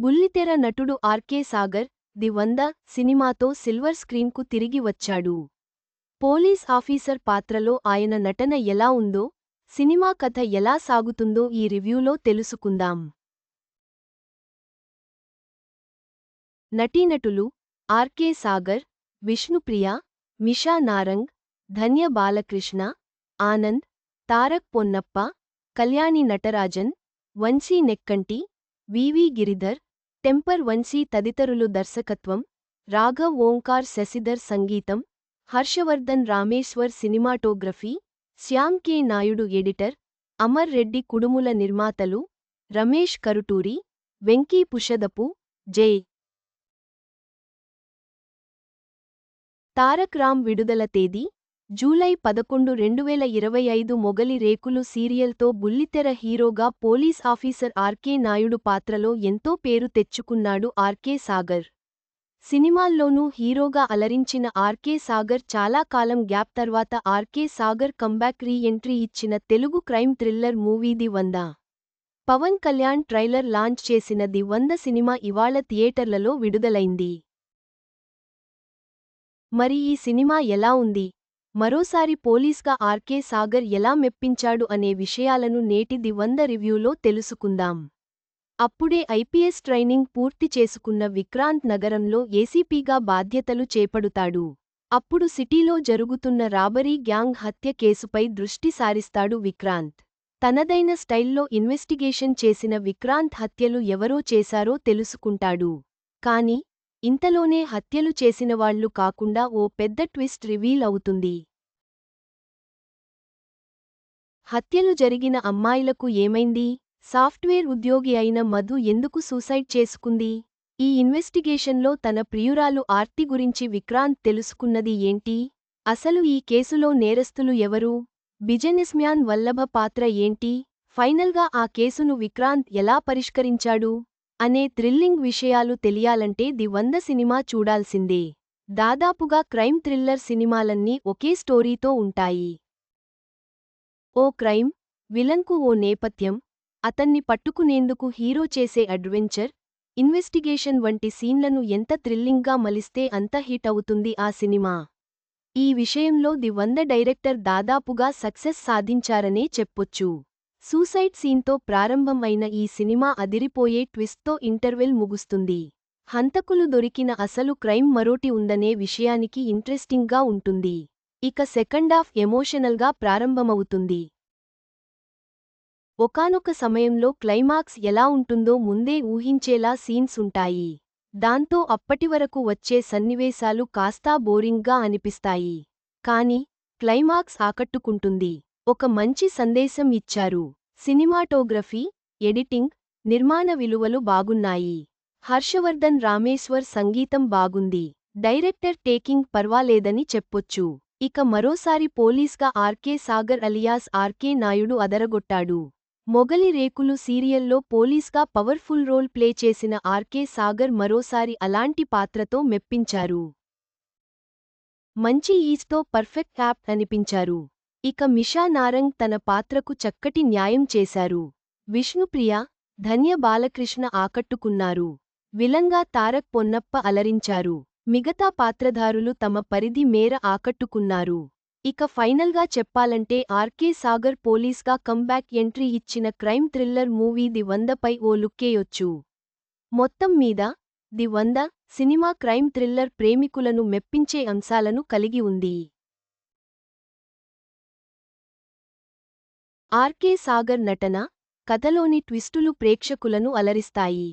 బుల్లితెర నటుడు RK Sagar the వంద సినిమాతో సిల్వర్ స్క్రీన్కు తిరిగి వచ్చాడు. పోలీస్ ఆఫీసర్ పాత్రలో ఆయన నటన ఎలా ఉందో సినిమా కథ ఎలా సాగుతుందో ఈ రివ్యూలో తెలుసుకుందాం. నటీనటులు RK Sagar Vishnupriya Misha Narang Dhanya Balakrishna Anand Tarak Ponnappa Kalyani Natarajan Vamsi Nekkanti VV Giridhar Temper Vamsi తదితరులు దర్శకత్వం రాఘవ్ ఓంకార్ శశిధర్ సంగీతం Harshavardhan Rameshwar cinematography Shyam K Naidu editor Amar Reddy Kudumula నిర్మాతలు రమేష్ కరుటూరి వెంకీ పుషదపు జే. తారక్ రామ్ విడుదల తేదీ జూలై పదకొండు రెండువేల ఇరవై ఐదు మొగలి రేకులు సీరియల్తో బుల్లితెర హీరోగా పోలీస్ ఆఫీసర్ ఆర్కే నాయుడు పాత్రలో ఎంతో పేరు తెచ్చుకున్నాడు ఆర్కే సాగర్. సినిమాల్లోనూ హీరోగా అలరించిన ఆర్కే సాగర్ చాలా కాలం గ్యాప్ తర్వాత RK Sagar comeback re entry ఇచ్చిన Telugu crime thriller movie the వంద. పవన్ కళ్యాణ్ ట్రైలర్ లాంచ్ చేసిన ది వంద సినిమా ఇవాళ థియేటర్లలో విడుదలైంది. మరి ఈ సినిమా ఎలా ఉంది? మరోసారి పోలీస్గా ఆర్కే సాగర్ ఎలా మెప్పించాడు అనే విషయాలను నేటి ది వంద రివ్యూలో తెలుసుకుందాం. అప్పుడే ఐపీఎస్ ట్రైనింగ్ పూర్తి చేసుకున్న విక్రాంత్ నగరంలో ఏసీపీగా బాధ్యతలు చేపడుతాడు. అప్పుడు సిటీలో జరుగుతున్న రాబరీ గ్యాంగ్ హత్య కేసుపై దృష్టి సారిస్తాడు విక్రాంత్. తనదైన స్టైల్లో ఇన్వెస్టిగేషన్ చేసిన విక్రాంత్ హత్యలు ఎవరో చేశారో తెలుసుకుంటాడు. కాని ఇంతలోనే హత్యలు చేసినవాళ్ళు కాకుండా ఓ పెద్ద ట్విస్ట్ రివీల్ అవుతుంది. హత్యలు జరిగిన అమ్మాయిలకు ఏమైంది? సాఫ్ట్వేర్ ఉద్యోగి అయిన మధు ఎందుకు సూసైడ్ చేసుకుంది? ఈ ఇన్వెస్టిగేషన్లో తన ప్రియురాలు ఆర్తి గురించి విక్రాంత్ తెలుసుకున్నది ఏంటి? అసలు ఈ కేసులో నేరస్తులు ఎవరు? బిజినెస్మ్యాన్ వల్లభ పాత్ర ఏంటి? ఫైనల్గా ఆ కేసును విక్రాంత్ ఎలా పరిష్కరించాడు? అనే థ్రిల్లింగ్ విషయాలు తెలియాలంటే ది వంద సినిమా చూడాల్సిందే. దాదాపుగా క్రైమ్ థ్రిల్లర్ సినిమాలన్నీ ఒకే స్టోరీతో ఉంటాయి. ఓ క్రైమ్ విలంకు ఓ నేపథ్యం అతన్ని పట్టుకునేందుకు హీరో చేసే అడ్వెంచర్ ఇన్వెస్టిగేషన్ వంటి సీన్లను ఎంత థ్రిల్లింగ్గా మలిస్తే అంత హిట్ అవుతుంది ఆ సినిమా. ఈ విషయంలో ది వంద డైరెక్టర్ దాదాపుగా సక్సెస్ సాధించారనే చెప్పొచ్చు. సూసైడ్ సీన్తో ప్రారంభం అయిన ఈ సినిమా అదిరిపోయే ట్విస్ట్తో ఇంటర్వెల్ ముగుస్తుంది. హంతకులు దొరికిన అసలు క్రైమ్ మరోటి ఉందనే విషయానికి ఇంట్రెస్టింగ్గా ఉంటుంది. ఇక సెకండాఫ్ ఎమోషనల్గా ప్రారంభమవుతుంది. ఒకానొక సమయంలో క్లైమాక్స్ ఎలా ఉంటుందో ముందే ఊహించేలా సీన్స్ ఉంటాయి. దాంతో అప్పటివరకు వచ్చే సన్నివేశాలు కాస్తా బోరింగ్గా అనిపిస్తాయి. కాని క్లైమాక్స్ ఆకట్టుకుంటుంది. ఒక మంచి సందేశం ఇచ్చారు. సినిమాటోగ్రఫీ ఎడిటింగ్ నిర్మాణ విలువలు బాగున్నాయి. హర్షవర్ధన్ రామేశ్వర్ సంగీతం బాగుంది. డైరెక్టర్ టేకింగ్ పర్వాలేదని చెప్పొచ్చు. ఇక మరోసారి పోలీస్గా RK Sagar alias RK Naidu అదరగొట్టాడు. Mogali Rekulu సీరియల్లో పోలీస్గా పవర్ఫుల్ రోల్ ప్లే చేసిన ఆర్కే సాగర్ మరోసారి అలాంటి పాత్రతో మెప్పించారు. మంచి ఈజ్తో పర్ఫెక్ట్ యాప్ అనిపించారు. ఇక మిషా నారంగ్ తన పాత్రకు చక్కటి న్యాయం చేశారు. విష్ణుప్రియ ధన్య బాలకృష్ణ ఆకట్టుకున్నారు. విలంగా తారక్ పొన్నప్ప అలరించారు. మిగతా పాత్రధారులు తమ పరిధి మేర ఆకట్టుకున్నారు. ఇక ఫైనల్గా చెప్పాలంటే ఆర్కే సాగర్ పోలీస్గా కంబ్యాక్ ఎంట్రీ ఇచ్చిన క్రైమ్ థ్రిల్లర్ మూవీ ది వందపై ఓ లుక్కేయొచ్చు. మొత్తం మీద ది వంద సినిమా క్రైమ్ థ్రిల్లర్ ప్రేమికులను మెప్పించే అంశాలను కలిగి ఉంది. ఆర్కే సాగర్ నటన కథలోని ట్విస్టులు ప్రేక్షకులను అలరిస్తాయి.